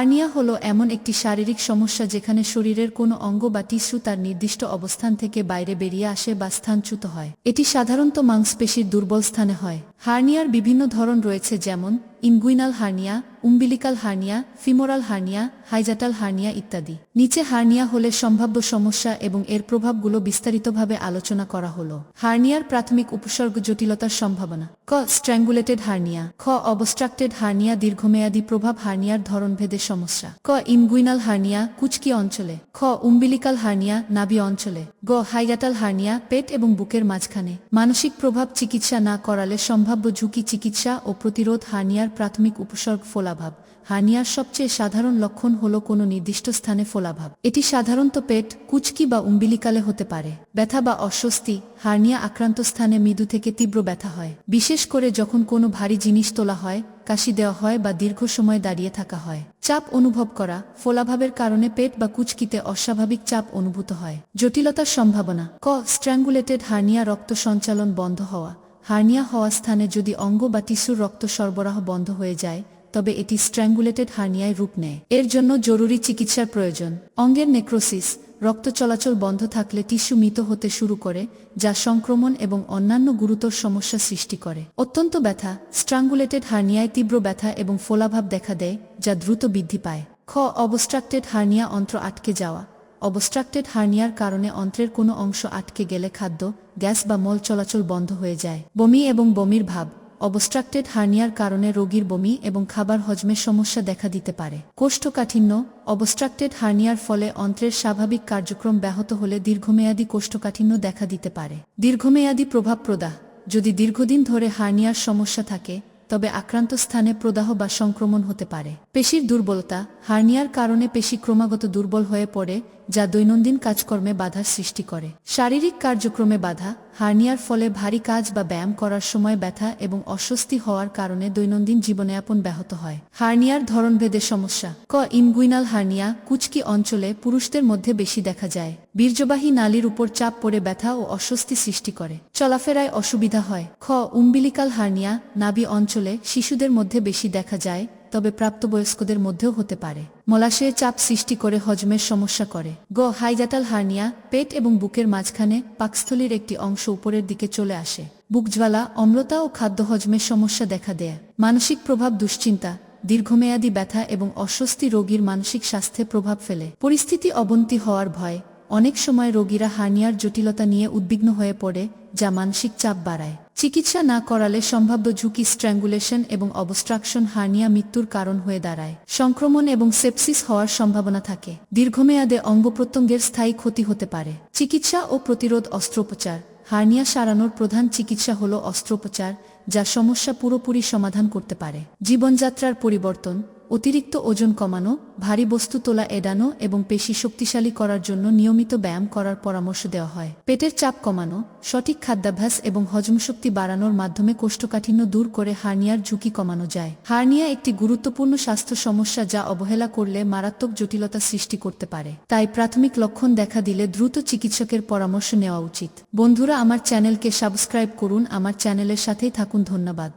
Hernia হলো এমন একটি শারীরিক সমস্যা যেখানে শরীরের কোনো অঙ্গ বা টিস্যু তার নির্দিষ্ট অবস্থান থেকে বাইরে বেরিয়ে আসে বা স্থানচ্যুত হয়। এটি সাধারণত মাংসপেশির দুর্বল স্থানে হয়। হার্নিয়ার বিভিন্ন ধরন রয়েছে যেমন inguinal hernia, umbilical hernia, femoral hernia, hiatal hernia ইত্যাদি। নিচে হার্নিয়া হলে সম্ভাব্য সমস্যা এবং এর প্রভাবগুলো বিস্তারিতভাবে আলোচনা করা হলো। হার্নিয়ার প্রাথমিক উপসর্গ জটিলতার সম্ভাবনা। ক, স্ট্র্যাঙ্গুলেটেড হার্নিয়া। খ, অবস্ট্রাক্টেড হার্নিয়া দীর্ঘমেয়াদী প্রভাব হার্নিয়ার ধরনভেদে সমস্যা। ক ইনগুইনাল হার্নিয়া, কুচকি অঞ্চলে। খ, উম্বিলিকাল হার্নিয়া, নাভি অঞ্চলে। গ হাইগাটাল হার্নিয়া, পেট এবং বুকের মাঝখানে। মানসিক প্রভাব চিকিৎসা না করালে সম্ভাব্য ঝুঁকি চিকিৎসা ও প্রতিরোধ হার্নিয়ার প্রাথমিক উপসর্গ ফোলাভাব। হার্নিয়ার সবচেয়ে সাধারণ লক্ষণ হল কোনো নির্দিষ্ট স্থানে ফোলাভাব। এটি সাধারণত পেট, কুচকি বা উম্বিলিকালে হতে পারে। ব্যথা বা অস্বস্তি, হার্নিয়া আক্রান্ত স্থানে মৃদু থেকে তীব্র ব্যথা হয়। বিশেষ করে যখন কোনো ভারী জিনিস তোলা হয়, কাশি দেওয়া হয় বা দীর্ঘ সময় দাঁড়িয়ে থাকা হয়। চাপ অনুভব করা, ফোলাভাবের কারণে পেট বা কুচকিতে অস্বাভাবিক চাপ অনুভূত হয়। জটিলতার সম্ভাবনা, ক, স্ট্র্যাঙ্গুলেটেড হার্নিয়া রক্ত সঞ্চালন বন্ধ হওয়া। হার্নিয়া হওয়া স্থানে যদি অঙ্গ বা টিস্যুর রক্ত সরবরাহ বন্ধ হয়ে যায়, তবে এটি স্ট্র্যাঙ্গুলেটেড হার্নিয়ায় রূপ নেয়। এর জন্য জরুরি চিকিৎসার প্রয়োজন। অঙ্গের নেক্রোসিস, রক্ত চলাচল বন্ধ থাকলে টিস্যু মৃত হতে শুরু করে, যা সংক্রমণ এবং অন্যান্য গুরুতর সমস্যা সৃষ্টি করে। অত্যন্ত ব্যথা স্ট্রাঙ্গুলেটেড হার্নিয়ায় তীব্র ব্যথা এবং ফোলাভাব দেখা দেয়, যা দ্রুত বৃদ্ধি পায়। খ, অবস্ট্রাক্টেড হার্নিয়া অন্ত্র আটকে যাওয়া। অবস্ট্রাক্টেড হার্নিয়ার কারণে অন্ত্রের কোনো অংশ আটকে গেলে খাদ্য, গ্যাস বা মল চলাচল বন্ধ হয়ে যায়। বমি এবং বমির ভাব। অবস্ট্রাক্টেড হার্নিয়ার কারণে রোগীর বমি এবং খাবার হজমের সমস্যা দেখা দিতে পারে। কোষ্ঠকাঠিন্য। অবস্ট্রাক্টেড হার্নিয়ার ফলে অন্ত্রের স্বাভাবিক কার্যক্রম ব্যাহত হলে দীর্ঘমেয়াদী কোষ্ঠকাঠিন্য দেখা দিতে পারে। দীর্ঘমেয়াদী প্রভাব প্রদাহ। যদি দীর্ঘদিন ধরে হার্নিয়ার সমস্যা থাকে তবে আক্রান্ত স্থানে প্রদাহ বা সংক্রমণ হতে পারে। পেশির দুর্বলতা, হার্নিয়ার কারণে পেশি ক্রমাগত দুর্বল হয়ে পড়ে, যা দৈনন্দিন কাজকর্মে বাধার সৃষ্টি করে। শারীরিক কার্যক্রমে বাধা হার্নিয়ার ফলে ভারী কাজ বা ব্যায়াম করার সময় ব্যথা এবং অস্বস্তি হওয়ার কারণে দৈনন্দিন জীবনযাপন ব্যাহত হয়। হার্নিয়ার ধরনভেদে সমস্যা। ক. ইনগুইনাল হার্নিয়া, কুচকি অঞ্চলে পুরুষদের মধ্যে বেশি দেখা যায়। বীর্যবাহী নালীর উপর চাপ পড়ে ব্যথা ও অস্বস্তি সৃষ্টি করে। চলাফেরায় অসুবিধা হয়। খ. উম্বিলিকাল হার্নিয়া নাবি অঞ্চলে শিশুদের মধ্যে বেশি দেখা যায় তবে প্রাপ্তবয়স্কদের মধ্যেও হতে পারে। মলাশয়ে চাপ সৃষ্টি করে হজমের সমস্যা করে। গ হাইজাটাল হার্নিয়া, পেট এবং বুকের মাঝখানে পাকস্থলীর একটি অংশ উপরের দিকে চলে আসে। বুকজ্বালা অম্লতা ও খাদ্য হজমের সমস্যা দেখা দেয়। মানসিক প্রভাব দুশ্চিন্তা, দীর্ঘমেয়াদী ব্যথা এবং অস্বস্তি রোগীর মানসিক স্বাস্থ্যে প্রভাব ফেলে। পরিস্থিতি অবনতি হওয়ার ভয় অনেক সময় রোগীরা হার্নিয়ার জটিলতা নিয়ে উদ্বিগ্ন হয়ে পড়ে, যা মানসিক চাপ বাড়ায়। চিকিৎসা না করালে সম্ভাব্য ঝুঁকি স্ট্র্যাঙ্গুলেশন এবং অবস্ট্রাকশন হার্নিয়া মৃত্যুর কারণ হয়ে দাঁড়ায়। সংক্রমণ এবং সেপসিস হওয়ার সম্ভাবনা থাকে। দীর্ঘমেয়াদে অঙ্গ প্রত্যঙ্গের স্থায়ী ক্ষতি হতে পারে। চিকিৎসা ও প্রতিরোধ অস্ত্রোপচার। হার্নিয়া সারানোর প্রধান চিকিৎসা হল অস্ত্রোপচার, যা সমস্যা পুরোপুরি সমাধান করতে পারে। জীবনযাত্রার পরিবর্তন অতিরিক্ত ওজন কমানো, ভারী বস্তু তোলা এড়ানো এবং পেশি শক্তিশালী করার জন্য নিয়মিত ব্যায়াম করার পরামর্শ দেওয়া হয়। পেটের চাপ কমানো, সঠিক খাদ্যাভ্যাস এবং হজমশক্তি বাড়ানোর মাধ্যমে কোষ্ঠকাঠিন্য দূর করে হার্নিয়ার ঝুঁকি কমানো যায়। হার্নিয়া একটি গুরুত্বপূর্ণ স্বাস্থ্য সমস্যা যা অবহেলা করলে মারাত্মক জটিলতা সৃষ্টি করতে পারে। তাই প্রাথমিক লক্ষণ দেখা দিলে দ্রুত চিকিৎসকের পরামর্শ নেওয়া উচিত। বন্ধুরা, আমার চ্যানেলকে সাবস্ক্রাইব করুন। আমার চ্যানেলের সাথেই থাকুন। ধন্যবাদ।